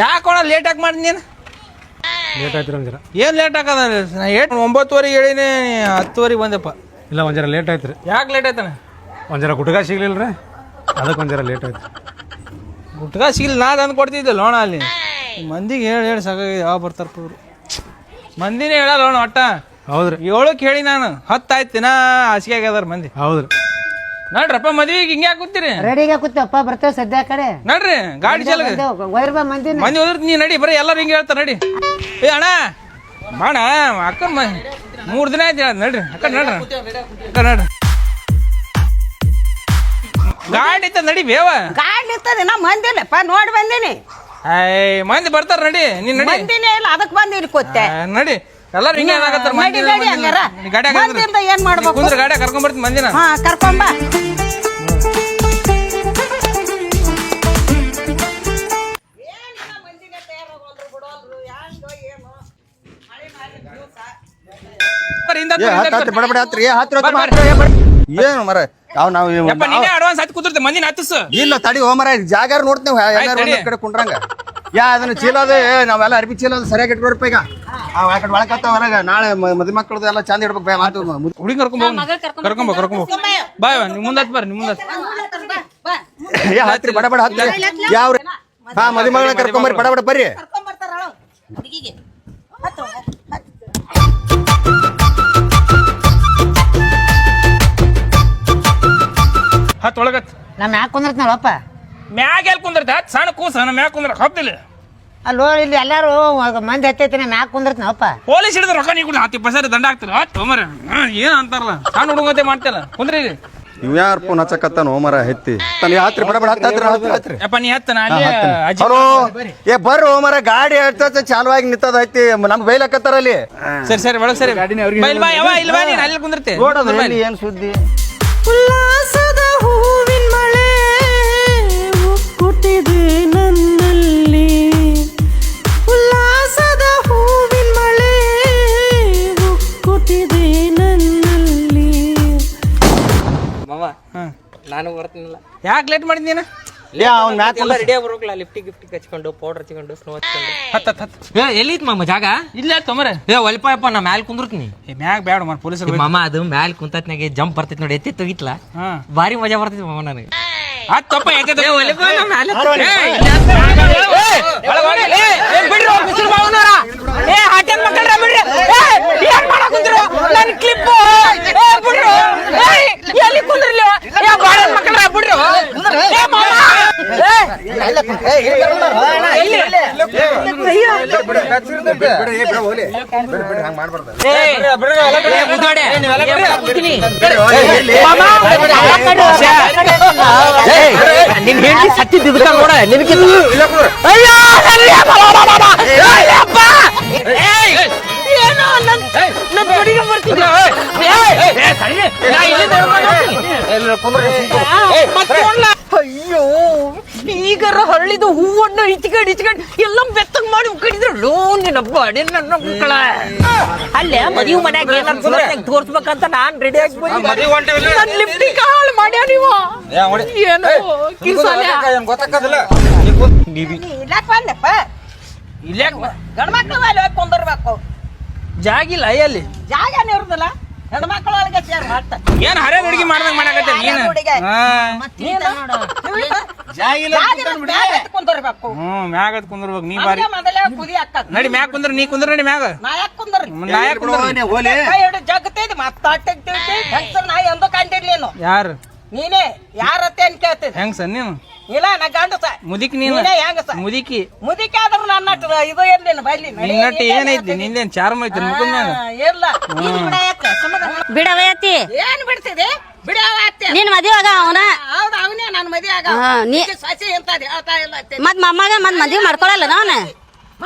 ಯಾಕೋಣ late ಆಗಿ ಮಾಡಿ ನೀನು? ಲೇಟ್ ಆಯ್ತು ಏನು ಲೇಟ್ ಆಗದ ಏಟ್ ಒಂಬತ್ತುವರೆಗೆ ಹೇಳಿನಿ ಹತ್ತುವರೆಗೆ ಬಂದೆಪ್ಪ. ಇಲ್ಲ ಒಂಜರ ಜರ ಲೇಟ್ ಆಯ್ತು ರೀ. ಯಾಕೆ ಲೇಟ್ ಆಯ್ತಾನೆ? ಒಂಜರ ಜರ ಗುಟ್ಗ ಸಿಗ್ಲಿಲ್ಲ ರೀ. ಅದಕ್ಕೆ ಒಂಜರ ಲೇಟ್ ಆಯ್ತು. ಗುಟ್ಕ ಸಿಗ್ಲಿ ನಾ ತಂದು ಕೊಡ್ತಿದ್ದೆ ಲೋಣ ಅಲ್ಲಿ. ಮಂದಿಗೆ ಹೇಳಿ ಹೇಳಿ ಸಾಕಾಗಿದೆ ಯಾವ ಬರ್ತಾರ ಪೂರು ಮಂದಿನೇ ಹೇಳಲ್ಲ ಲೋಣ ಒಟ್ಟ. ಹೌದ್ರಿ. ಏಳಕ್ಕೆ ಹೇಳಿ ನಾನು ಹತ್ತು ಆಯ್ತು ದಿನ ಹಾಸಿಗೆ ಆಗ್ಯದಾರ ಮಂದಿ. ಹೌದ್ರಿ. ನೋಡ್ರಪ್ಪ ಮದ್ವಿಗೆ ಹಿಂಗೆ ಕೂತಿರಿ? ರೆಡಿ ರೆಡಿಗೆ ಕೂತಪ್ಪ ಬರ್ತೇವೆ ಸದ್ಯ ಆ ಕಡೆ. ನೋಡ್ರಿ ಗಾಡಿ ಚಲ ಬಾ ಮಂದಿ ಹೋದ್ರ ನೀ ನಡಿ ಬರೀ ಎಲ್ಲರೂ ಹಿಂಗೆ ಹೇಳ್ತಾರೆ ನಡಿ. ಏ ಅಣ್ಣ ಬಾಣ ಅಕ್ಕ ಮೂರು ದಿನ ಆಯ್ತು ಹೇಳ ನಡ್ರಿ. ಅಕ್ಕ ನಡ್ರಿ. ಅಕ್ಕ ನಡ್ರಿ. ಗಾಡಿ ಇತ್ತ ನಡಿ ಬೇವ. ಗಾಡಿ ಇರ್ತದೆ ನಾ ಮಂದಿಲ್ಲಪ್ಪ ನೋಡಿ ಬಂದೀನಿ. ಐ ಮಂದಿ ಬರ್ತಾರ ನಡಿ. ನೀನ್ ನಡಿ. ಮಂದಿನೇ ಇಲ್ಲ ಅದಕ್ಕೆ ಬಂದು ಇಲ್ಲಿ ಕೂತೆ. ಆ, ನಡಿ. ಎಲ್ಲರೂ ಹಿಂಗೆ ಏನಾಗತ್ತಾರ? ಮಂದಿ ನಡಿ, ಹಂಗಾರ. ಗಾಡಿ ಏನ್ ಮಾಡ್ಬೇಕು? ಕುಂದ್ರ ಗಾಡಿ ಕರ್ಕೊಂಡ್ ಬರ್ತೀನಿ ಮಂದಿನ. ಹಾ ಕರ್ಕೊಂಬ ಬರ್ರಿ, ಹಿಂದೆ ಏ ಹತ್ರಿ, ಹಿಂದೆ ಹತ್ತು ಹತ್ತು ಹತ್ರಿ. ಬಡ ಬಡ ಹತ್ರಿ. ಏ ಹತ್ರ ಬರ್ರಿ, ಏನು ಮರ? ಯಾವ ನಾವು ಯಪ್ಪ ನೀನೇ ಅಡ್ವಾನ್ಸ್ ಹತ್ತಿ ಮಂದಿನ ಹತ್ತಿಸ್. ಇಲ್ಲ ತಡಿ ಹೋಮರ ಜಾಗ ಜಾಗಾರ ನೋಡ್ತೇವೆ ಎಲ್ಲಾರು ತಡಿ. ಕಡೆ ಕುಂಡ್ರಂಗ. ಯಾ ಅದನ್ನ ಚೀಲ ಅದ ನಾವೆಲ್ಲ ಅರ್ಬಿ ಚೀಲ ಅದ ಸರಿಯಾಗಿ ಇಟ್ಕೊಡ್ರಪ್ಪ ಈಗ. ಅವ್ ಆ ಕಡೆ ಒಳಕತ್ತ ಹೊರಗ ನಾಳೆ ಮದಿ ಮದ್ವೆ ಮಕ್ಕಳದು ಎಲ್ಲ ಚಂದ ಇಡ್ಬೇಕು ಬೇ ಮಾತು. ಹುಡುಗಿ ಕರ್ಕೊಂಡ್ ಕರ್ಕೊಂಬ ಕರ್ಕೊಂಬ ಬಾಯ್ ಬಾ ನಿಮ್ ಮುಂದೆ ಬರ್ರಿ ನಿಮ್ ಮುಂದೆ ಯಾ ಹತ್ರಿ ಬಡ ಬಡ ಹತ್ತಿ ಯಾವ ಹಾ ಮದ್ವೆ ಮಗಳ ಕರ್ಕೊಂಬರ್ರಿ ಬಡ ಬಡ ಬರ್ರಿ. ಹತ್ ಒಳಗತ್ ನಮ್ಮ ಯಾಕೆ ಕುಂದಿರ್ತಾನಪ್ಪ ಮ್ಯಾಗ ಎಲ್ಲಿ ಕುಂದಿರ್ತ ಸಣ್ಣ ಕೂಸ ಮ್ಯಾಗ ಕುಂದ್ರ ಹತ್ತಿಲ್ಲ ಅಲ್ಲೋ ಇಲ್ಲಿ ಎಲ್ಲಾರು ಮಂದಿ ಹತ್ತೈತಿನ ಮ್ಯಾಗ ಕುಂದಿರ್ತಾನಪ್ಪ ಪೊಲೀಸ್ ಹಿಡಿದ್ರೆ ರೊಕ್ಕ ನೀ ಕೂಡ ಹತ್ತಿ ಪಸಾರಿ ದಂಡ ಹತ್ ತೊಮರ ಏನ್ ಅಂತಾರಲ್ಲ? ಸಣ್ಣ ಹುಡುಗತೆ ಮಾಡ್ತಿಲ್ಲ ಕುಂದ್ರಿ. ಇವ್ ಯಾರ ಫೋನ್ ಹಚ್ಚಕತ್ತಾನ ಹೋಮರ ಹೆತ್ತಿ. ತನ್ನ ಯಾತ್ರಿ ಬಡ ಬಡ ಹತ್ತಿರ ಹತ್ರಿ ಯಪ್ಪ ನೀ ಹತ್ತ ನಾ ಅಲ್ಲಿ ಅಜ್ಜಿ ಹಲೋ ಏ ಬರ್ರಿ ಹೋಮರ ಗಾಡಿ ಹೇಳ್ತ ಚಾಲುವಾಗಿ ನಿಂತದ ಐತಿ ನಮ್ಗೆ ಬೈಲಕತ್ತಾರ ಅಲ್ಲಿ. ಸರಿ ಸರಿ ಒಳಗ್ ಸರಿ. ಗಾಡಿನೇ ಇಲ್ಲಿ ಬಾ ಯಾವ ಇಲ್ಲಿ ಬಾ ನೀನು ಅಲ್ಲಿ ಕುಂದಿರ್ತೆ ನೋಡೋದು ಏನ್ ಸುದ್ದಿ? ಉಲ್ಲಾಸದ ಉಕ್ಕುತ್ತಿದೆ ನನ್ನಲ್ಲಿ. ಉಲ್ಲಾಸದ ಹೂವಿನ ಮಳೆ ಉಕ್ಕುತ್ತಿದೆ ನನ್ನಲ್ಲಿ. ಮಾವ ನಾನು ಬರ್ತೀನಿಲ್ಲ ಯಾಕೆ ಲೇಟ್ ಮಾಡಿದ್ದೀನ ಅವ್ನ ಅವ್ನ್ ಮ್ಯಾಕ್ ಎಲ್ಲ ರೆಡಿ ಆಗ್ಬರೋಕ್ಲ ಲಿಫ್ಟಿ ಗಿಫ್ಟಿ ಹಚ್ಕೊಂಡು ಪೌಡರ್ ಹಚ್ಕೊಂಡು ಸ್ನೋ ಹಚ್ಕೊಂಡು. ಹತ್ತ ಹತ್ ಹತ್. ಏ ಎಲ್ಲಿತ್ ಮಾಮ ಜಾಗ? ಇಲ್ಲ ತೊಮರ ಏ ಒಲ್ಪ ಯಪ್ಪ ನಾ ಮ್ಯಾಲ್ ಕುಂದ್ರತ್ನಿ ಏ ಮ್ಯಾಗ ಬ್ಯಾಡ ಪೊಲೀಸ್ ಪೊಲೀಸರು ಮಾಮ ಅದು ಮ್ಯಾಲ್ ಕುಂತತ್ನಾಗೆ ಜಂಪ್ ಬರ್ತೈತಿ ನೋಡಿ ಎತ್ತಿ ತೆಗಿತ್ಲ ಹಾ. ಭಾರಿ ಮಜಾ ಬರ್ತೈತಿ ಮಾಮ ನನಗೆ. ಹತ್ ತಪ್ಪ ಎತ್ತೆ ತಗೋ. ಒಲಿಪ ನಾ ಮ್ಯಾಲ್ ಏ, ಹಾಟೆಲ್ ಮಕ್ಕಳ್ರ ಬಿಡ್ರಿ. ಏ, ಏನ್ ಮಾಡಕ್ ಕುಂತ್ರು? ನನ್. ಏ, ಬಿಡ್ರು. ಏ, ಎಲ್ಲಿ ಕುಂದ್ರಲಿ? ಏ, ಬಾಳನ್ ಮಕ್ಕಳ್ರ ಬಿಡ್ರು. ಏ, ಮಾಮ. ನಿನ್ ಹೇಳಿ ಸತ್ತಿದ್ದು ನೋಡ. ಏಯ್, ಏನೋ ನನ್ ನನ್ ತೊಡಿಗೆ ಬರ್ತಿದ್ದೆ. ಏಯ್, ಏ, ತಡಿ. ನಾ ಇಲ್ಲಿಂದ ಹಿಡ್ಕೊಂಡು ಹೋಗ್ತೀನಿ. ಏಯ್, ಮತ್ತೆ ನೋಡ್ಲಾ? ಅಯ್ಯೋ ಈಗರ ಹೂವನ್ನ ಇಚ್ಕಂಡ್ ಇಚ್ಕಂಡ್ ಎಲ್ಲ ಬೆತ್ತಂಗ್ ಮಾಡಿ ಕಡಿದ್ರಲ್ಲೋ ನಿನ್ನ ಬಾಡಿ ನನ್ನ ಮಕ್ಕಳ. ಅಲ್ಲೇ ಮದುವೆ ಮನ್ಯಾಗ ಏನಾರ ತೋರ್ಸ್ಬೇಕಂತ ನಾನ್ ರೆಡಿ ಆಗಿ ನನ್ ಲಿಫ್ಟಿಗೆ ಹಾಳು ಮಾಡ್ಯ ನೀವು? ಏನು? ಗೊತ್ತಾಗಲ್ಲ ಇಲ್ಲಕ್ ಬಂದಪ್ಪ. ಇಲ್ಲೇ ಗಂಡ್ಮಕ್ಳು ಮೇಲೆ ಹೋಗಿ ಕುಂದಿರ್ಬೇಕು. ಜಾಗಿಲ್ಲ ಎಲ್ಲಿ? ಜಾಗ ಇರುದಿಲ್ಲ? ಹೆಣ್ಮಕ್ಳು ಒಳಗೆ ಸೇರ್ ಮಾಡ್ತಾರೆ ಏನ್ ಹರೇ ಹುಡುಗಿ ಮಾಡ್ದಂಗ್ ಮಾಡಕತ್ತೆ ನೀನು? ಹುಡುಗಿ. ಹಾ. ಕುಂದಿರ್ಬೇಕು ಹ್ಮ್ ಮ್ಯಾಗ ಅದ್ ಕುಂದ್ರಬೇಕು ನೀ ಬಾರಿ. ಮೊದಲೇ ಕುದಿ ಹಾಕದ್ ನಡಿ ಮ್ಯಾಗ ಕುಂದ್ರ ನೀ ಕುಂದ್ರ ನಡಿ ಮ್ಯಾಗ. ನಾ ಯಾಕೆ ಕುಂದ್ರಿ. ನಾ ಯಾಕ್ ಕುಂದ್ರಲಿ? ಕೈ ಹಿಡಿದು ಜಗತ್ತೈತಿ ಮತ್ತಾಟೈತಿ ಹೆಂಗ್ಸರ್ ನಾ ಎಂದೂ ಕಂಡಿರ್ಲೇನು ಯಾರು? ನೀನೇ ಯಾರತ್ತೆ ಅಂತ ಕೇಳ್ತೀನಿ ಹೆಂಗ್ ಸರ್ ನೀನು? ಇಲ್ಲ ನಾ ಗಂಡಸ ಮುದಿಕ್ ನೀನು? ನೀನೇ ಹೆಂಗಸ ಮುದಿಕಿ? ಮುದಿಕೆ ಆದ್ರೂ ನನ್ನ ನಟ್ ಇದು ಇರ್ಲಿಲ್ಲ ಬೈಲಿ. ನಿನ್ನಟ್ಟಿ ಏನೈತಿ ನಿಂದೇನ್ ಚಾರ್ಮ ಐತಿ ಮುಖದ ಮ್ಯಾಗ ಇಲ್ಲ ಇದು ಬಿಡಾಯಕ್ಕ, ಸಮಾಧಾನ. ಬಿಡವಯತಿ ಏನ್ ಬಿಡ್ತಿದೆ ಬಿಡವ ಅತ್ತೆ. ನಿನ್ ಮದ್ವೆ ಆಗ ಅವನ? ಹೌದು ಅವನೇ ನನ್ನ ಮದುವೆ ಆಗ. ಹಾ, ನೀ- ಸಸಿ ಎಂತದ್ ಹೇಳ್ತಾ ಇಲ್ಲ ಅತ್ತೆ. ಮತ್ ಮಮ್ಮಗ ಮತ್ ಮದ್ವೆ ಮಾಡ್ಕೊಳಲ್ಲ ಅವನ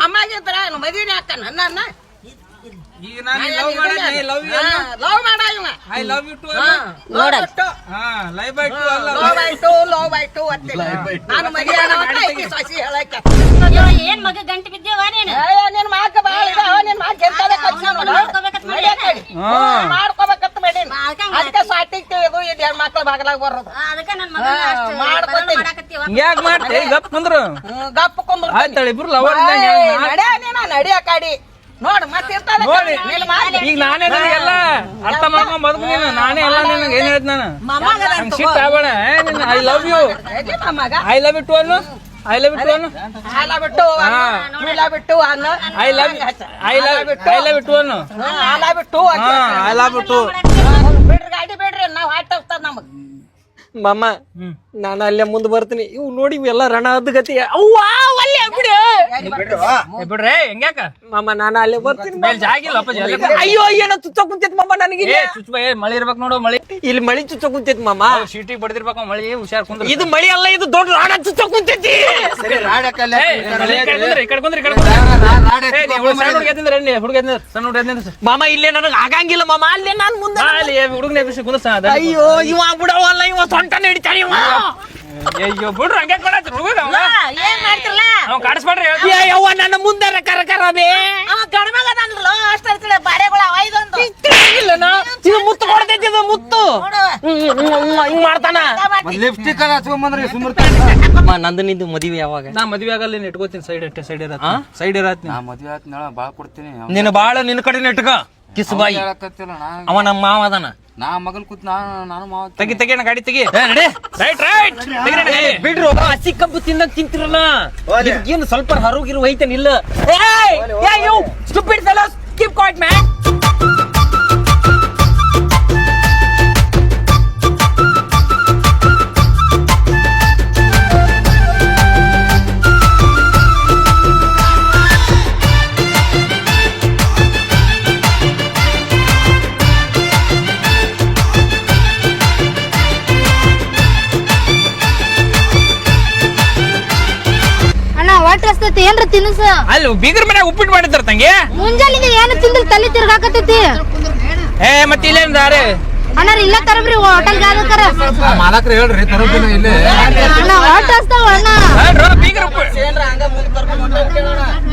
ಅಮ್ಮಾಗಿದ್ರ ಮದುವೆನೇ ಆಗ್ತಾನ ನನ್ನ ಈಗ ನಾನು ಲವ್ ಲವ್ ಯು ಲವ್ ಮಾಡ ಇವ ಐ ಲವ್ ಯು ಟು ನೋಡ ಹಾ ಲೈವ್ ಬೈ ಟು ಅಲ್ಲ? ಲವ್ ಆಯ್ತು ಲವ್ ಆಯ್ತು ಅತ್ತೆ ನಾನು ಮದುವೆ ಆಗವತ್ತ ಈಕಿ ಸಸಿ ಹೇಳಕ್ಕೆ. ಏನ್ ಮಗ ಗಂಟೆ ಬಿದ್ದೇವ ನೀನು? ಏ, ನಿನ್ ಮಾಕ ಬಾಳ ಇದಾವ ನಿನ್ ಮಾಕ ಎಂತದ ಕಚ್ಚ ನೋಡು. ಮಾಡ್ಕೋಬೇಕಂತ ನಡ್ಯಾಕ ಹೇಳಿ. ಹಾ. ಮಾಡ್ಕೋಬೇಕಂತ ಮಾಡೀನಿ ಮಾಡ್ಕಂಗ್ ಅದಕ್ಕೆ ತಿಳಿದು ಇದು ಮಕ್ಳ ಬಾಗಲಾಗ ಬರೋದು. ಅದಕ್ಕೆ ನನ್ ಮಗನ ಹಾ, ಅಷ್ಟ್ ಮಾಡ್ಕೊತೀನಿ. ಬರಲ್ಲ ಮಾಡಾಕತ್ತೀವ. ಯಾಕೆ ಮಾಡ್ತೆ? ಗಪ್ ಕುಂದ್ರು. ಕುಂದ್ರು. ಆಯ್ತಾಳೆ ಇಬ್ರು ಲವರ್ ಇದ್ದಂಗೆ ನಡ್ಯಾ ನೀನ ನಡಿಯ ಕಾಡಿ ನೋಡ್ ಮತ್ತೆ ಇರ್ತದ ನೋಡಿ ನೀನು ಮಾಡಿ. ಈಗ ನಾನೇ ಎಲ್ಲ ಅರ್ಥ ಮಾಡ್ಕೊಂಡ್ ಬದುಕು ನೀನು. ನಾನೇ ಎಲ್ಲ ನಿನಗೆ ಏನ್ ಹೇಳ್ತ ನಾನು? ಹಂಗ್ ಆಗ್ಬೇಡ. ಐ ಲವ್ ಯು ಎಲ್ಲಿ ಮೊಮ್ಮಗ? ಐ ಲವ್ ಯು ಟು ಅನ್ನು? ಐ ಲವ್ ಯು ಟು ಅನ್ನು? ಹಾಲ ಬಿಟ್ಟು ಅನ್ನು, ಚೂಲ ಬಿಟ್ಟು ಅನ್ನು. I love I love I love you too ಅನ್ನು? ಹಾ, ಹಾಲ ಬಿಟ್ಟು ಹಾ ಐ ಲವ್ ಯು ಟು ಬಿಡ್ರಿ ಗಾಡಿ ಬಿಡ್ರಿ. ನಾವ್ ಹಾಟ್ ಹೋಗ್ತದ ನಮಗ್. ಮಾಮ ನಾನು ಅಲ್ಲೇ ಮುಂದೆ ಬರ್ತೀನಿ. ಇವ್ ನೋಡಿ ಇವೆಲ್ಲ ರಣ ಗತಿ. ಅವ್ವ ಅಲ್ಲೇ ಬಿಡಿ ಬಿಡ್ರೆ ಹೆಂಗ್ಯಾಕ ಮಾಮ ನಾನು ಅಲ್ಲೇ ಬರ್ತೀನಿ ಮೇಲ್ ಜಾಗಿಲ್ಲ ಅಯ್ಯೋ ಏನೋ ಚುಚ್ಚ ಕುಂತೈತ್ ಮಾಮ ನನಗೆ ಏ ಚುಚ್ಚ ಏ ಮಳಿ ಇರ್ಬೇಕು ನೋಡು ಮಳಿ. ಇಲ್ಲಿ ಮಳಿ ಚುಚ್ಚ ಕುಂತೈತ್ ಮಾಮ. ಸೀಟಿಗೆ ಬಡ್ದಿರ್ಬೇಕು ಮಳಿ ಹುಷಾರ್ ಕುಂದ್ರ. ಇದು ಮಳಿ ಅಲ್ಲ ಇದು ದೊಡ್ಡ ರಾಣ ಚುಚ್ಚ ಕುಂತೈತಿ ಸರಿ. ಮಾಮ ಇಲ್ಲೇ ನನಗೆ ಆಗಂಗಿಲ್ಲ ಮಾಮ ಅಲ್ಲೇ ನಾನು ಮುಂದೆ ಹುಡುಗನ ಅಯ್ಯೋ ಇವ ಬಿಡವಲ್ಲ ಇವ ಸೊಂಟ ನಡಿತಾನೆ ಇವ. ಅಯ್ಯೋ ಬಿಡ್ರಿ ಹಂಗೆ ಕೊಡತ್ರಿ ಹುಡುಗ ಅವ. ಏನ್ ಮಾಡ್ತಿರಲ್ಲ? ಅವ ಕಾಡಿಸ್ಬೇಡ್ರಿ ಹೇಳ್ತೀನಿ. ನನ್ನ ಮುಂದೆ ಕರ ಕರ ಬೇ. ಅವ ಗಂಡ್ಮಗ ಅದಾನಲ್ಲ ಅಷ್ಟ ಇರ್ತದೆ ಬಾಳೆಗಳ ಐದೊಂದು. ಇಲ್ಲ ಇದು ಮುತ್ತು ಕೊಡ್ತೈತಿ ಇದು ಮುತ್ತು. ಹಿಂಗ್ ಮಾಡ್ತಾನ. ಲಿಪ್ಸ್ಟಿಕ್ ನಂದನಿದ್ದು ಮದುವೆ ಯಾವಾಗ? ನಾ ಮದ್ವೆ ಆಗಲ್ಲ ನೀನ್ ಇಟ್ಕೋತೀನಿ ಸೈಡ್ ಇಟ್ಟೆ ಸೈಡ್ ಇರತ್ತ ಸೈಡ್ ಇರತ್ತೆ ನಾ ಮದ್ವೆ ಆತ್ ನಾಳ ಬಾಳ್ ಕೊಡ್ತೀನಿ. ನಿನ್ನ ಬಾಳ ನಿನ್ನ ಕಡೆ ನೆಟ್ಕ ಕಿಸ್ ಬಾಯಿ ಹೇಳಕತ್ತಿಲ್ಲ ಅವ ನಮ್ಮ ಮಾವ ಅದಾನ. ನಾ ಮಗಲ್ ಕೂತ್ ನಾನು ನಾನು ಮಾವ ತೆಗಿ ತೆಗಿ ಅಣ್ಣ ಗಾಡಿ ತೆಗಿ. ಏ, ನಡಿ. Right right. ಬಿಡ್ರು ಹಸಿ ಕಬ್ಬು ತಿನ್ನಕ್ ತಿಂತಿರಲ್ಲ. ಏನು ಸ್ವಲ್ಪ ಹರುಗಿರು ಐತನಿಲ್ಲ ನಿಲ್ಲ ಏ you stupid fellows keep quiet man ತಿನ್ಸ ಅಲ್ಲಿ ಬೀಗರ ಮನೆ ಉಪ್ಪಿಟ್ಟು ಮಾಡಿದ್ರ ತಂಗಿ? ಮುಂಜಾನೆ ಏನು ತಿಂದ್ರ ತಲೆ ತಿರ್ಗಾಕತ್ತೈತಿ? ಏ ಮತ್ತೆ ಇಲ್ಲೇನ್ ದಾರಿ? ಅಣ್ಣ ಇಲ್ಲ ತರಬ್ರಿ ಹೋಟೆಲ್ ಗಾದಕರ ಮಾಲಕ್ರ ಹೇಳ್ರಿ ತರಬ್ರಿ ಇಲ್ಲಿ. ಅಣ್ಣ ಹೋಟ್ ಹಸ್ತಾವ ಅಣ್ಣ. ಬೀಗರ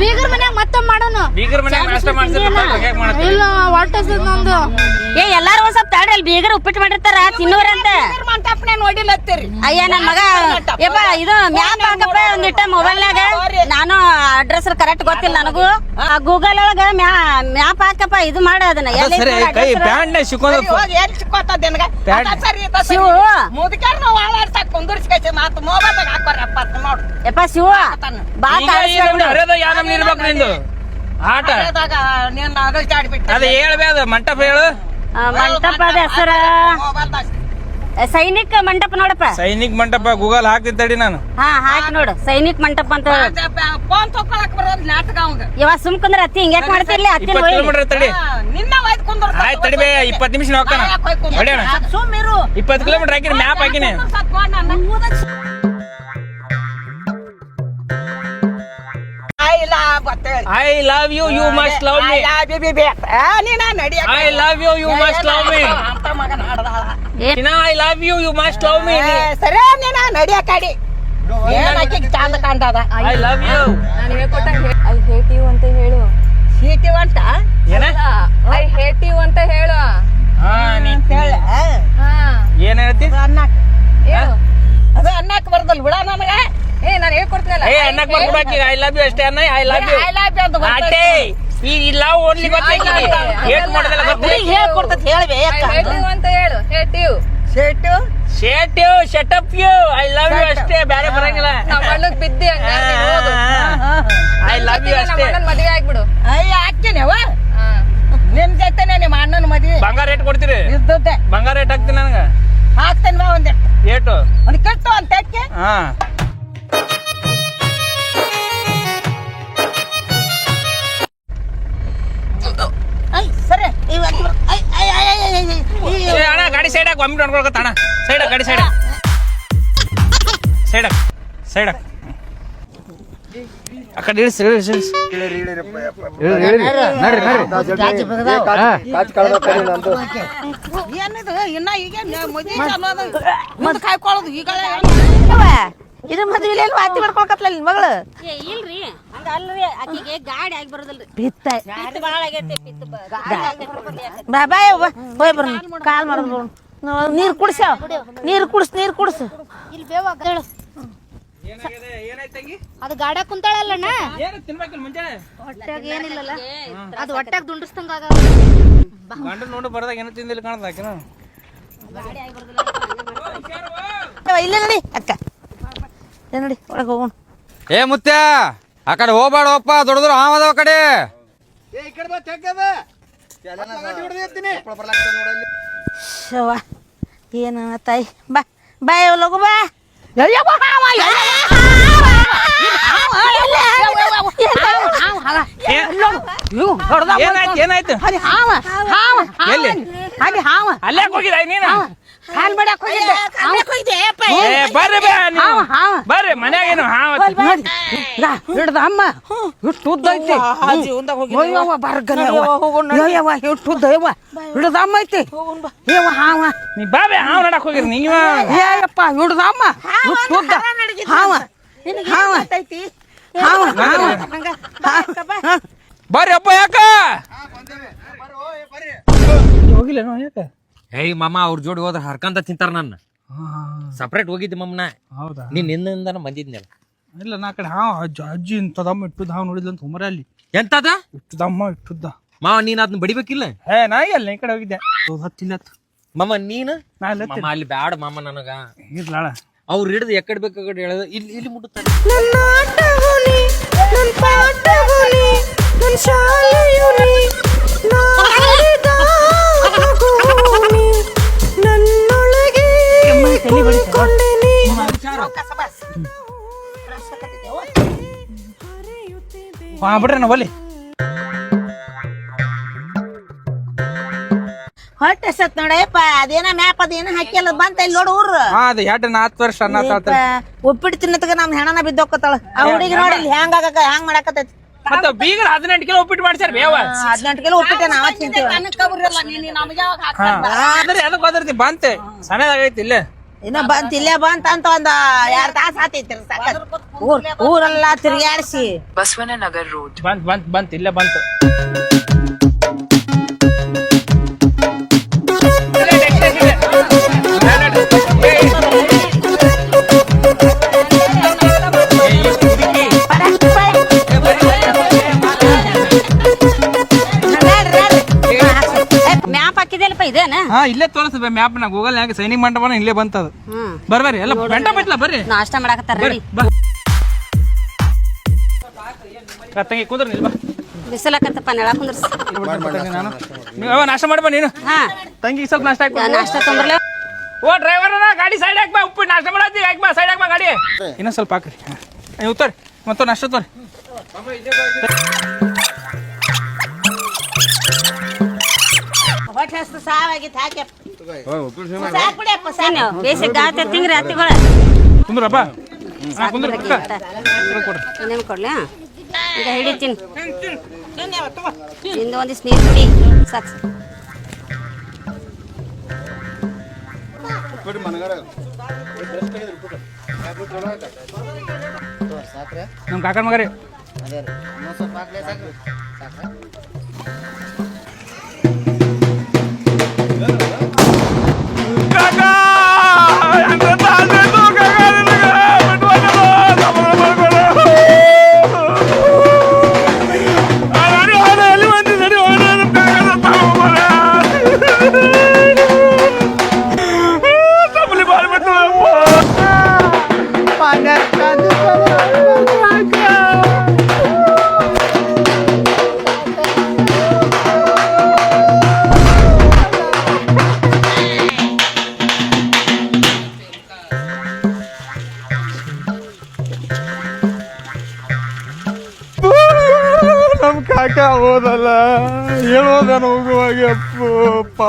ಬೀಗರ್ ಮನ್ಯಾಗ ಮತ್ತೆ ಮಾಡೋಣ ಬೀಗರ ಮನ್ಯಾಗ ನಾಷ್ಟ ಮಾಡತ್ತೀರಿ. ಇಲ್ಲ. ಹೊಟ್ಟೆ ನಂದು. ಏ ಎಲ್ಲಾರು ಒಂದ್ ಸ್ವಲ್ಪ ತಡ್ರಿ ಅಲ್ಲಿ ಬೀಗರ್ ಉಪ್ಪಿಟ್ಟು ಮಾಡಿರ್ತಾರ ತಿನ್ನೋರಂತ ಮಂಟಪನೆ ನೋಡಿಲ್ಲತ್ತೀರಿ ಅಯ್ಯ ನನ್ ಮಗ ಯಪ್ಪ ಇದು ಮ್ಯಾಪ್ ಹಾಕಪ್ಪ ಒಂದಿಟ್ಟ ಮೊಬೈಲ್ನಾಗ ನಾನು ಅಡ್ರೆಸ್ ಕರೆಕ್ಟ್ ಗೊತ್ತಿಲ್ಲ ನನಗೂ. ಗೂಗಲ್ ಒಳಗ ಮ್ಯಾಪ್ ಹಾಕಪ್ಪ ಇದು ಮಾಡ ಅದನ್ನ. ಶಿವು. ಮಾತು ಅಂತ ಯಪ್ಪ ಶಿವ ಬಾ ಕಾಣಿಸ್ಬಿಡು ಆಟ? ನೀನ್ ಅಗಲ್ ಚಾಡ್ಬಿಟ್ಟು. ಅದ ಹೇಳ್ಬೇದ ಮಂಟಪ ಹೇಳು. ಮಂಟಪದ ಹೆಸರ. ಸೈನಿಕ ಮಂಟಪ ನೋಡಪ್ಪ. ಸೈನಿಕ್ ಮಂಟಪ ಗೂಗಲ್ ಹಾಕ್ತೀನಿ ತಡಿ ನಾನು. ಹಾ ಹಾಕಿ ನೋಡು. ಸೈನಿಕ್ ಮಂಟಪ ಅಂತ. ಫೋನ್ ತಕೊಳಕ್ ಬರೋದ್ ನಾಟಕ ಅವಂಗ. ಇವಾಗ ಸುಮ್ ಕುಂದ್ರ ಅತ್ತಿ ಹಿಂಗ್ಯಾಕ್ ಮಾಡ್ತಿರ್ಲಿ ಅತ್ತಿ ಇಪ್ಪತ್ತು ಕಿಲೋಮೀಟರ್ ತಡಿ. ನಿನ್ನ ವೈದ್ ಕುಂದ್ರ ಆಯ್ತು ತಡಿ ಬೇ ಇಪ್ಪತ್ತು ನಿಮಿಷ ಹೋಗ್ತಾನ ಹೊಡಿಯೋಣ. ಇರು. ಇಪ್ಪತ್ತು ಕಿಲೋಮೀಟರ್ ಹಾಕಿನಿ ಮ್ಯಾಪ್ ಹಾಕಿನಿ. ಐ ಲವ್ ಅಂತೇಳಿ I love you you must love me ನೀನ ನಡಿ I love you you must love me ಅಂತ ಮಗನ ಹಾಡ್ದಾಳ I love you you must love me ಸರಿ ನೀನ ನಡಿ ಕಾಡಿ ಏನ್ ಆಕಿಗ್ ಚಂದ ಕಾಣ್ತದ I love you I hate you ಅಂತ ಹೇಳು. ಸೀಟಿ ಅಂತ? ಏನ? ಐ ಹೇಟ್ ಯು ಅಂತ ಹೇಳು. ಹಾ ನೀ ಹೇಳ. ಹಾ. ಏನ್ ಹೇಳ್ತಿ? ಅನ್ನಕ್. ಹೇಳು. ಅದು ಅನ್ನಕ್ ಬರ್ದಲ್ ಬಿಡ ನನಗ. ಏ ನಾನು ಹೇಳ್ಕೊಡ್ತೀನಲ್ಲ. ಏ ಅನ್ನಕ್ ಬರ್ಬಿಡಾಕಿ ಐ ಲವ್ ಯು ಅಷ್ಟೇ ಅನ್ನ I love you I love you ಅಂತ ಅಟ್ಟೆ ಈ ಲವ್ ಓನ್ಲಿ ಗೊತ್ತಾಗಿ ಮಾಡೋದಲ್ಲ ಹೇಳ್ಬೇ ಯು ಅಂತ ಹೇಳು. ಶೇಟ್ ಶಟ್ ಐ ಲವ್ ಯು ಅಷ್ಟೇ ಬೇರೆ ಬರಂಗಿಲ್ಲ. ನಮ್ಮ ಅಣ್ಣಗ್ ಬಿದ್ದಿ ಹಂಗಾರೆ ಐ ಲವ್ ಯು ಅಷ್ಟೇ. ಅಣ್ಣನ್ ಮದ್ವೆ ಆಗ್ಬಿಡು. ಅಯ್ಯ ಹಾಕ್ತೀನಿವ ಹಾ. ನಿಮ್ ಜೊತೆನೆ ನಿಮ್ಮ ಅಣ್ಣನ ಮದ್ವಿ. ಬಂಗಾರ ರೇಟ್ ಕೊಡ್ತೀರಿ? ಬಂಗಾರ ರೇಟ್ ಹಾಕ್ತೀನಿ ನನಗ. ಹಾಕ್ತೇನೆ ಬಾ ಒಂದ್. ಏಟು? ಒಂದ್ ಕೆಟ್ಟು ಒಂದ್ ಹಾಕಿ ಹಾ. ಗಾಡಿ ಸೈಡ್ ತಾಣ ಒಮ್ಮೆ ನೋಡ್ಕೊಳಕತ್ತ ಅಣ್ಣ ಸೈಡ್ ಗಾಡಿ ಸೈಡ್ ಸೈಡ್ ಸೈಡ್ ಆ ಕಡೆ ಇಳಿಸಿ ಇಳಿಸಿ ಇಳಿಸಿ ಏನಿದು? ಇನ್ನ ಈಗ ಮದ್ವಿ ಅನ್ನೋದು ಮುಂದೆ ಕಾಯ್ಕೊಳ್ಳೋದು ಈಗ ಇದು ಮದ್ವಿಲಿ ಎಲ್ಲಿ ವಾತಿ ನಿನ್ ಮಗಳು? ಏ, ಇಲ್ರಿ. ಹಂಗ ಅಲ್ರಿ. ಆಕಿಗೆ ಗಾಡಿ ಆಗಿ ಬರೋದಲ್ರಿ. ಬಿತ್ತ ಪಿತ್ ಬಾಳ ಆಗೈತಿ ಪಿತ್ ಬ- ಗಾಡಿ ಆಗ್ತೈತಿ. ಬಾಬಾಯ್ ಹೋಯ್ ಬರ್ರಿ ಕಾಲ್ ಮಾಡೋದು ನೀರ್ ಕುಡಿಸ. ನೀರು ಕುಡಿಸ್ ನೀರು ಕುಡ್ಸು. ಇಲ್ಲಿ ಹೇಳು. ಅದು ಗಾಡ ಕುಂತಾಳಲ್ಲಣ್ಣ? ಏನಿಲ್ಲಲ್ಲ. ಅದು ಹೊಟ್ಯಾಗ ದುಂಡಸ್ತಂಗ ಗಂಡ ನೋಡು ಬರ್ದಾಗ ಏನೋ ತಿಂದಿಲ್ಲ ಕಾಣದ ಆಕಿನ? ಇಲ್ಲ ನೋಡಿ ಅಕ್ಕ. ನೋಡಿ ಒಳಗೆ ಹೋಗೋಣ. ಏ ಮುತ್ಯ ಆ ಕಡೆ ಹೋಗ್ಬೇಡಪ್ಪ ದೊಡ್ಡದ್ರು ಹಾವದವ ಕಡೆ. ಏ ಈ ಕಡೆ ಬಾ ತೆಗ್ಗದ. ಶವ ಏನು ತಾಯಿ ಬಾ ಬಾ ಲಗು ಬಾ ಏನಾಯ್ತು ಏನಾಯ್ತು ಅಲ್ಲಿ ಹಾವ ಹಾವ ಹಾವ. ಎಲ್ಲಿ? ಅಲ್ಲಿ ಹಾವ ಅಲ್ಲೇ ಹೋಗಿದ ನೀನು ಹಾಲ್ ಬಡ್ಯಾಕ್ ಹೋಗಿದ್ದೆ. ಬರ್ರಿ ಬರ್ರಿ ನೋಡಿ ಹಿಡ್ದ ಅಮ್ಮ. ಇಷ್ಟು ಉದ್ದ ಐತಿ. ಅಯ್ಯವ್ವ ಬರ್ಗನ ಯವ್ವ. ಇಷ್ಟು ಉದ್ದ ಯವ್ವ. ಹಿಡ್ದ ಅಮ್ಮ ಐತಿ. ಹಾವ. ನೀ ಬಾ ಬೇ ಹಾವ್ ನಡಕ್ ಹೋಗಿರಿ ನೀವು ಏಯಪ್ಪ ಹಿಡ್ದ ಅಮ್ಮ. ಇಷ್ಟು ಉದ್ದ. ಹಾವ. ಹಾವ. ಹಾವ ಹಾವ. ಬರ್ರಿ ಅಪ್ಪ ಯಾಕ? ಹೋಗಿಲ್ಲ ಯಾಕೆ? ಏಯ್ ಮಾಮ ಅವ್ರ ಜೋಡಿ ಹೋದ್ರೆ ಹರ್ಕಂತ ತಿಂತಾರ ನನ್ನ. ಸಪ್ರೇಟ್ ಹೋಗಿದ್ದೆ ಮಮ್ಮನ ಹೌದಾ? ನೀನ್ ನಿನ್ನಿಂದನ ಬಂದಿದ್ನಲ್ಲ. ಇಲ್ಲ ನಾ ಕಡೆ ಹಾ ಅಜ್ಜ ಅಜ್ಜಿ ಇಂಥದಮ್ಮ ಇಟ್ಟುದ ಹಾವ್ ನೋಡಿದ್ಲ ಅಂತ ಹುಮರ ಅಲ್ಲಿ. ಎಂತದ? ಇಟ್ಟದಮ್ಮ ಇಟ್ಟುದ್ದ. ಮಾವ ನೀನ್ ಅದನ್ನ ಬಡಿಬೇಕಿಲ್ಲ? ಹೇ ನಾ ಎಲ್ಲ ಈ ಕಡೆ ಹೋಗಿದ್ದೆ. ಹತ್ತಿಲ್ಲ ಮಾಮ ನೀನು? ನಾ ಇಲ್ಲ ಮಾಮ ಅಲ್ಲಿ ಬ್ಯಾಡ ಮಾಮ ನನಗ. ಇರ್ಲಾಳ ಅವ್ರು ಹಿಡಿದು ಎಕಡೆ ಬೇಕಾಗಡೆ ಹೇಳದ. ಇಲ್ಲಿ ಇಲ್ಲಿ ಮುಟ್ಟುತ್ತಾರೆ ಹಾ ಬಿಡ್ರಿ ನಾ ಬಲ್ಲಿ ಹೊಟ್ಟೆ ಸತ್ ನೋಡಪ್ಪ ಅದೇನ ಮ್ಯಾಪ್ ಅದೇನ ಹಾಕಿಲ್ಲ ಬಂತ ಇಲ್ಲಿ ನೋಡು ಊರು. ಹಾ ಅದು ಎರಡು ನಾಲ್ಕು ವರ್ಷ ಅನ್ನ ಉಪ್ಪಿಟ್ ಉಪ್ಪಿಟ್ಟು ತಿನ್ನತಗ ನಮ್ ಹೆಣನ ಬಿದ್ದೋಕತ್ತಾಳ ಆ ಹುಡುಗಿ ನೋಡಿ ಇಲ್ಲಿ ಹ್ಯಾಂಗ ಆಗಕ ಹ್ಯಾಂಗ್ ಮಾಡಕತ್ತೈತಿ. ಮತ್ತೆ ಬೀಗರ ಹದಿನೆಂಟು ಕಿಲೋ ಉಪ್ಪಿಟ್ಟು ಮಾಡ್ಸ್ಯಾರ ಬೇವ. ಹದಿನೆಂಟು ಕಿಲೋ ಉಪ್ಪಿಟ್ಟು ನಾವ ತಿಂತೀವಿ. ಅಂದ್ರೆ ಅದಕ್ಕೆ ಹೋದ್ರತಿ ಬಂತೆ. ಸಣ್ಣದಾಗೈತಿ ಇಲ್ಲೇ. ಇನ್ನ ಬಂತ ಇಲ್ಲೇ ಬಂತ ಅಂತ ಒಂದ್ ಎರಡ್ ತಾಸ ಆತೈತಿ ಸಾಕ ಊರ್ ಊರೆಲ್ಲ ರೋಡ್ ಬಂತ್ ಬಂತ್ ಬಂತ್ ಇಲ್ಲೇ ಬಂತು. ಹಾ ಇಲ್ಲೇ ತೋರಿಸ ಮ್ಯಾಪ್ ನಾ ಗೂಗಲ್ ನಾಗ ಸೈನಿಂಗ್ ಮಂಟಪನ ಇಲ್ಲೇ ಬಂತದ. ಬರ್ಬರಿ ಎಲ್ಲ ಬೆಂಟ ಬಿಟ್ಲ ಬರ್ರಿ ನಾಷ್ಟ ಮಾಡಕತ್ತಾರ ಬರ್ರಿ ತಂಗಿ ಕುಂದ್ರ ನಿಲ್ ಬಾ. ಬಿಸಿಲಕತ್ತಪ್ಪ ನೆಳ ಕುಂದ್ರಸ್. ನಾನು. ಅವ ನಾಷ್ಟ ಮಾಡ್ಬಾ ನೀನು. ಹಾ. ತಂಗಿ ಸ್ವಲ್ಪ ನಾಷ್ಟ ಹಾಕ್ಬಾ. ನಾಷ್ಟ ತೊಂದ್ರಲ್ಲ? ಓ ಡ್ರೈವರ್ ಗಾಡಿ ಸೈಡ್ ಹಾಕ್ಬಾ ಉಪ್ಪು ನಾಷ್ಟ ಮಾಡತ್ತಿ. ಹಾಕ್ಬಾ ಸೈಡ್ ಹಾಕ್ಬಾ ಗಾಡಿ. ಇನ್ನೊಂದ್ ಸ್ವಲ್ಪ ಹಾಕ್ರಿ. ನೀವು ಉತ್ತರಿ. ಮತ್ತೆ ನಾಷ್ಟ ತೋರಿ. ಹೊಟ್ಟೆ ಸಾವಾಗಿತ್ತು ಹಾಕಿ ಸಾಕ್ ಬಿಡಪ್ಪ ಸಾಕ್ ಏನು ಬೇಸಿಗೆ ಗಾತ ತಿಂಗ್ರಿ ಹತ್ತಿಗಳ ಕುಂದ್ರಪ್ಪ. ಹಾ ಕುಂದ್ರ. ಇನ್ನೇನು ಕೊಡ್ಲಿ ಹಾ? ಈಗ ಹಿಡಿತೀನಿ ನಿಂದು ಒಂದಿಷ್ಟು ನೀರು ಕುಡಿ. ಸಾಕು. ನಮ್ಮ ಕಾಕನ ಮಗರಿ. ನಮ್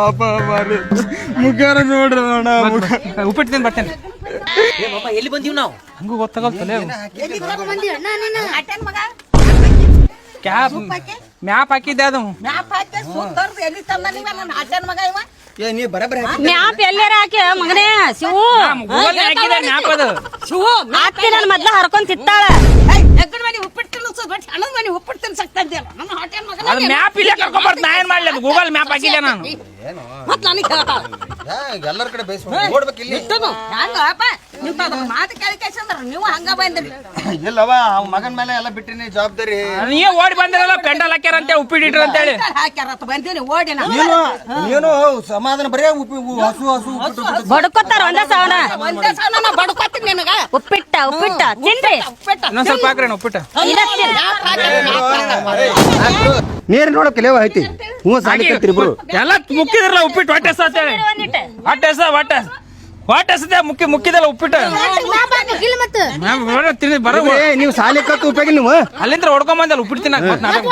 ಪಾಪ ಮಾರಿ ಮುಖಾರ ನೋಡ್ರಿ ಅಣ್ಣ ಮುಖ. ಉಪ್ಪಿಟ್ಟು ತಿಂದು ಬರ್ತೇನೆ. ಏ ಮಾಮ ಎಲ್ಲಿ ಬಂದೀವಿ ನಾವು? ಹಂಗೂ ಗೊತ್ತಾಗಲ್ತಲೇ ಮಗ. ಕ್ಯಾಬ್ ಮ್ಯಾಪ್ ಹಾಕಿದ್ದೆ ಅದು. ಮ್ಯಾಪ್ ಏ ನೀ ಬರಬರ ಎಲ್ಲಾರ ಹಾಕಿ ಮಗನೇ? ಶಿವು. ಹಾಕಿದ ಮ್ಯಾಪ್ ಅದು. ಶಿವು ಮ್ಯಾಪ್ ನನ್ನ ಮೊದ್ಲ ಹರ್ಕೊಂಡ್ ತಿತ್ತಾಳ ಎಕ್ಕಡ ಮನೆ ಉಪ್ಪಿಟ್ಟು ತಿನ್ನಿಸು ಬಟ್ ಹಣದ ಮನೆ ಉಪ್ಪಿಟ್ಟು ತಿನ್ಸಕ್ತಾ ನನ್ನ ಮ್ಯಾಪ್ ಇಲ್ಲೇ ಕರ್ಕೊಂಬರ್ತ ನಾ ಏನ್ ಮಾಡ್ಲಿ ಅದು? ಗೂಗಲ್ ಮ್ಯಾಪ್ ಹಾಕಿದ್ದೆ ನಾನು? ಮತ್ ನನಗೆ ಹೇಳ್ತಾಳ ಎಲ್ಲರ ಕಡೆ ಬೇಯಿಸ್ ಓಡ್ಬೇಕು ಇಲ್ಲಿ ಇಟ್ಟದು ಹಂಗಪ್ಪ ನಿಂತ ಮಾತು ಕೇಳಿ ಕೇಸಂದ್ರ ನೀವು ಹಂಗ ಬಂದ್ರಿ ಇಲ್ಲವ ಅವ್ ಮಗನ ಮೇಲೆ ಎಲ್ಲ ಬಿಟ್ಟಿನಿ ಜವಾಬ್ದಾರಿ ನೀ ಓಡಿ ಬಂದಿರಲ್ಲ ಪೆಂಡಲ್ ಹಾಕ್ಯಾರ ಅಂತ ಉಪ್ಪಿಟ್ಟು ಅಂತ ಹೇಳಿ ಬಂದೀನಿ ಓಡಿ ನೀನು ನೀನು ಸಮಾಧಾನ ಬರೇ ಉಪ್ಪಿ ಉಪ್ಪು, ಹಸು ಹಸು. ಬಡ್ಕೋತಾರ ಒಂದೇ ಸಾವನ ಒಂದೇ ಸಾವನ ನಾ ಬಡ್ಕೋತೀನಿ ನಿನಗ ಉಪ್ಪಿಟ್ಟ ಉಪ್ಪಿಟ್ಟ ತಿನ್ರಿ ಇನ್ನೊಂದ್ ಸ್ವಲ್ಪ ಹಾಕ್ರಿ ಉಪ್ಪಿಟ್ಟು. ನೀರ್ ನೋಡಕ್ ಲೇವ ಐತಿ ಹ್ಞೂ ಸಾಲಿ ಎಲ್ಲ ಮುಕ್ಕಿದ್ರಲ್ಲ ಉಪ್ಪಿಟ್ಟು? ಹೊಟ್ಟೆ ಸಾತೆ ಅಂತೇಳಿ ಒಂದಿಟ್ಟು. ಹೊಟ್ಟೆ. ಸ ಹೊಟ್ಟೆ ಹೊಟ್ಟೆ ಎಸದೆ ಮುಕ್ಕಿ ಮುಕ್ಕಿದಲ್ಲ ಉಪ್ಪಿಟ್ಟು? ಬರೋ ನೀವು ಸಾಲಿ ಕತ್ತು ಉಪಯೋಗ ನೀವು? ಅಲ್ಲಿಂದ ಹೊಡ್ಕೊಂಡ್ ಬಂದಲ್ಲ ಉಪ್ಪಿಟ್ಟು ತಿನ್ನಕ್ ಮತ್ತ್ ನಾಟಕ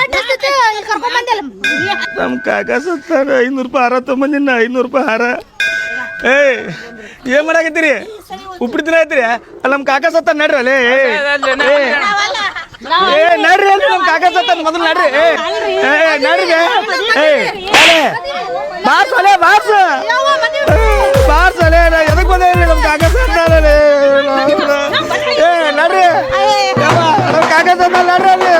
ಕರ್ಕೊಂಡ್ ಬಂದಲ್ಲ ನಮ್ ಕಾಕ ಸತ್ತಾರ ಐನೂರು ರೂಪಾಯಿ ಹಾರ ತೊಗೊಂಬಂದಿನ ಐನೂರು ರೂಪಾಯಿ ಹಾರ. ಏಯ್ ಏನ್ ಮಾಡಾಕತ್ತೀರಿ? ಉಪ್ಪಿಟ್ಟು ತಿನ್ನ ಐತ್ರಿ ಅಲ್ಲಿ ನಮ್ ಕಾಕ ಸತ್ತ ನಡ್ರಿ ಅಲ್ಲೇ. ಏ ನಡ್ರಿ ಅಲ್ರಿ ನಮ್ ಕಾಕ ಸತ್ತ ಮೊದಲು ನಡ್ರಿ. ಏ ಏ ನಡ್ರಿ. ಏ ಅಲೆ ಬಾರ್ಸ್ ಅಲೆ ಬಾರ್ಸ್. ಬಾರ್ಸ್ ಅಲೆ ಎದಕ್ ಬಂದ್ರಿ ನಮ್ ಕಾಕ ಸತ್ತಾರಲೆ ಏ ನಡ್ರಿ. ಯವ್ವ, ನಮ್ ಕಾಕ ಸತ್ತ ನಡ್ರಿ ಅಲ್ಲಿ.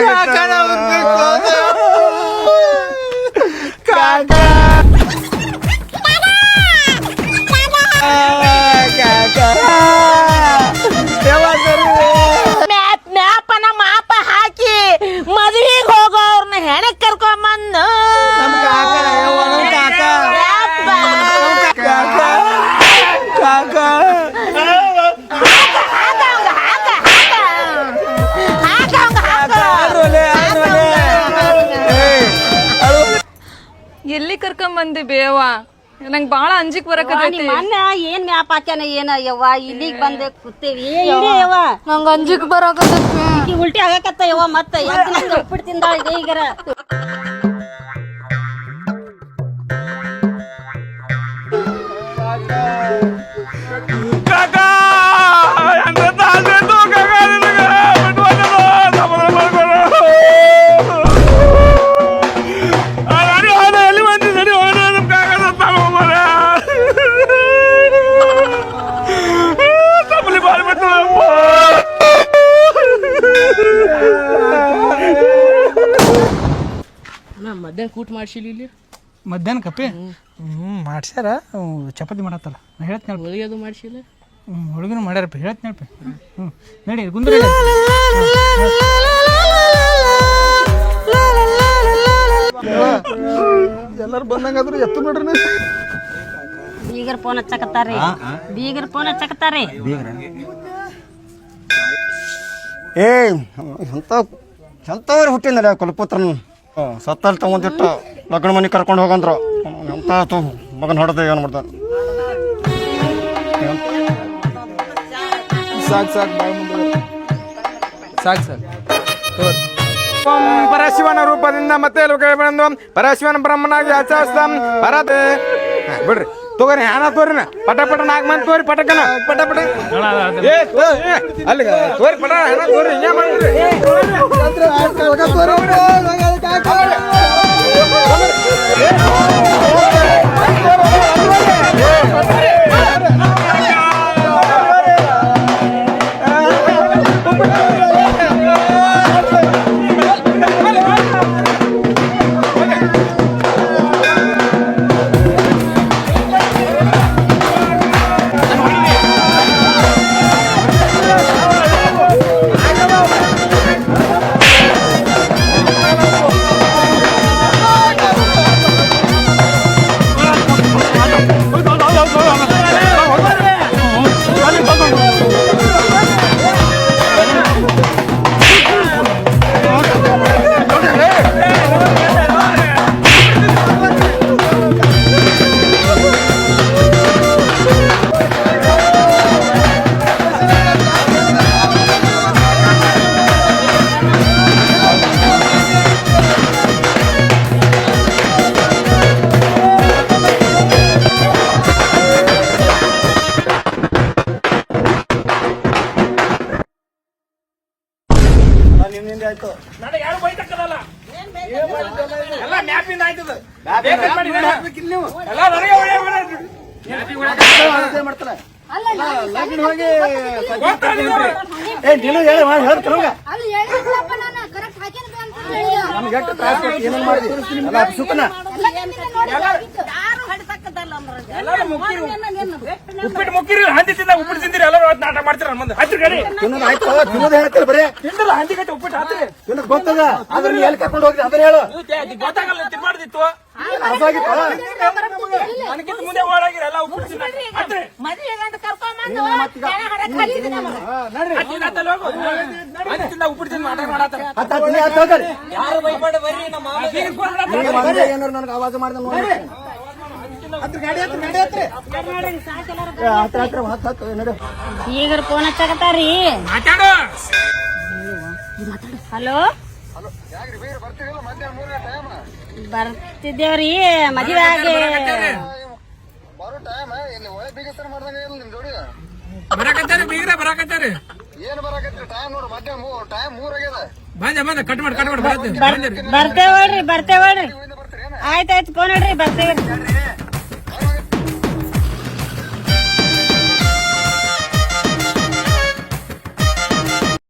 Yeah. ಬಂದಿ ಬೇವ. ನಂಗ್ ಬಾಳ ಅಂಜಿಕ್ ಬರಕತೈತಿ ಅಣ್ಣ ಏನ್ ಮ್ಯಾಪ್ ಹಾಕ್ಯಾನ ಏನ ಯವ್ವ? ಇಲ್ಲಿಗ್ ಬಂದೆ ಕೂತೇವಿ. ಯವ್ವ. ನಂಗ ಅಂಜಿಕ್ ಬರಾಕತ್ತೈತಿ ಈಕಿ ಉಲ್ಟಿ ಆಗಕತ್ತ ಯವ್ವ ಮತ್ತ. ನಿಂತ ಉಪ್ಪಿಟ್ಟು ತಿಂದಾಳ ಈಗರ ಮಾಡ್ಸಿಲ್ಲ ಇಲ್ಲಿ? ಮಧ್ಯಾಹ್ನ ಕಪ್ಪಿ? ಹ್ಞೂ ಮಾಡ್ಸ್ಯಾರ. ಚಪಾತಿ ಮಾಡತ್ತಲ್ಲ. ನಾ ಹೇಳ್ತೀನಿ ಹೋಳಿಗೆ ಅದು ಮಾಡ್ಸಿಲ್ಲ? ಹ್ಞೂ ಹುಡುಗನು ಮಾಡ್ಯಾರಪ್ಪ. ಹೇಳ್ತೀನಿ ಹೇಳ್ಪಿ. ಹ್ಞೂ ನಡಿ ಗುಂದ್ರೆ ಎಲ್ಲರೂ ಬಂದಂಗಾದ್ರು ಎತ್ತು ಬಿಡ್ರಿ ಬೀಗರ್ ಫೋನ್ ಹಚ್ಚಕತ್ತಾರಿ ಬೀಗರ್ ಫೋನ್ ಹಚ್ಚಕತ್ತಾರಿ ಏ ಎಂತ ಎಂತವ್ರು ಹುಟ್ಟಿದ್ರೆ ಕುಲಪುತ್ರನ್? ಸತ್ತಲ್ಲಿ ತಗೊಂಡಿಟ್ಟು. ಲಗ್ನ ಮನೆ ಕರ್ಕೊಂಡು ಹೋಗಂದ್ರು. ಎಂತ ಆತು? ಮಗನ ಹೊಡೆದ ಏನು ಮಾಡ್ದ? ಸಾಕು ಸಾಕು ಬಾಯ್ ಮುಂದೆ ಸಾಕು ಸಾಕು. ಪರಶಿವನ ರೂಪದಿಂದ ಮತ್ತೆ ಬಂದು ಪರಶಿವನ ಬ್ರಹ್ಮನಾಗಿ ಆಚರಿಸ್ತಾಂ. ಪರತೆ ಬಿಡ್ರಿ. ತಗೋರಿ ಹಣ ತೋರಿನ. ಪಟ ಪಟ ನಾಲ್ಕು ಮಂದಿ ತೋರಿ ಪಟಕನ. ಪಟ ಪಟ. ಏ, ಅಲ್ಲಿ ತೋರಿ ಪಟ ಹಣ ತೋರಿ ಹಿಂಗೆ ಮಾಡ್ಬಿಡ್ರಿ. ಲಗ್ನ ಹೋಗಿ ಏ ನೀನು ಹೇಳಿ ಹೇಳ್ತಾರ ಅಲ್ಲಿ ಹೇಳಿದ್ರಪ್ಪ ನಾನು ಕರೆಕ್ಟ್ ಹಾಕಿನ ಅಂತ ಹೇಳಿ ನಮ್ಗೆ ಎಷ್ಟು ತ್ರಾಸ ಕೊಟ್ಟು ಏನೇನ್ ಮಾಡಿದ್ವಿ ಅಲ್ಲ ಸುಖನ? ನಿಮ್ಮಿಂದ ಉಪ್ಪಿಟ್ಟು ಮುಕ್ಕಿರಿ ಹಂದಿ ತಿಂದ ಉಪ್ಪಿಟ್ಟು ತಿಂದಿರಿ ಎಲ್ಲರೂ ನಾಟ ಮಾಡ್ತೀರ ನನ್ನ ಮುಂದೆ. ಹತ್ತಿರ ಗಾಡಿ ತಿನ್ನೋದು ಆಯ್ತು ತಿನ್ನೋದು ಹೇಳ್ತಾರೆ ಬರೀ. ತಿಂದಿಲ್ಲ ಹಂದಿ ಕಟ್ಟಿ ಉಪ್ಪಿಟ್ಟು ಹಾತ್ರಿ. ತಿನ್ನೋದು ಗೊತ್ತದ? ಅದ್ರ ಎಲ್ಲಿ ಕರ್ಕೊಂಡು ಹೋಗ್ರಿ ಅದನ್ನ ಹೇಳು. ಗೊತ್ತಾಗಲ್ಲ ತಿನ್ಮಾಡ್ದಿತ್ತು ಅಸಾಗಿತ್ತು ನನಗಿಂತ ಮುಂದೆ ಓಡಾಗಿರಿ ಎಲ್ಲ ಮಾಡತ್ತಾರ ಯಾರು ಭಯಪಡ ಬರ್ರಿ ನಮ್ಮ ಏನಾರು ನನಗೆ ಆವಾಜ ಮಾಡಿದ ನೋಡಿ ಹತ್ರ ಗಾಡಿ ಹತ್ರ ಏ, ಹತ್ರ ಹತ್ರ ಹತ್ತು ಹತ್ತು ನಡು ಈಗ ಫೋನ್ ಹಚ್ಚಕತ್ತಾರಿ ಮಾತಾಡು ಹಲೋ ಬರ್ತಿದ್ದೇವ್ರಿ ಮದುವೆ ಆಗಿ ಬರ್ತೇವ್ರಿ ಬೀಗ್ರ ಬರಾಕತ್ತಾರೆ ಬಂದೆ ಬಂದೆ ಕಟ್ ಮಾಡಿ ಕಟ್ ಮಾಡಿ ಬರತ್ತೆ. ಬರ್ತೇವಳ್ರಿ ಬರ್ತೇವಳ್ರಿ ಆಯ್ತಾಯ್ತು ಫೋನ್ ಹೇಳ್ರಿ ಬರ್ತೇವ್ರಿ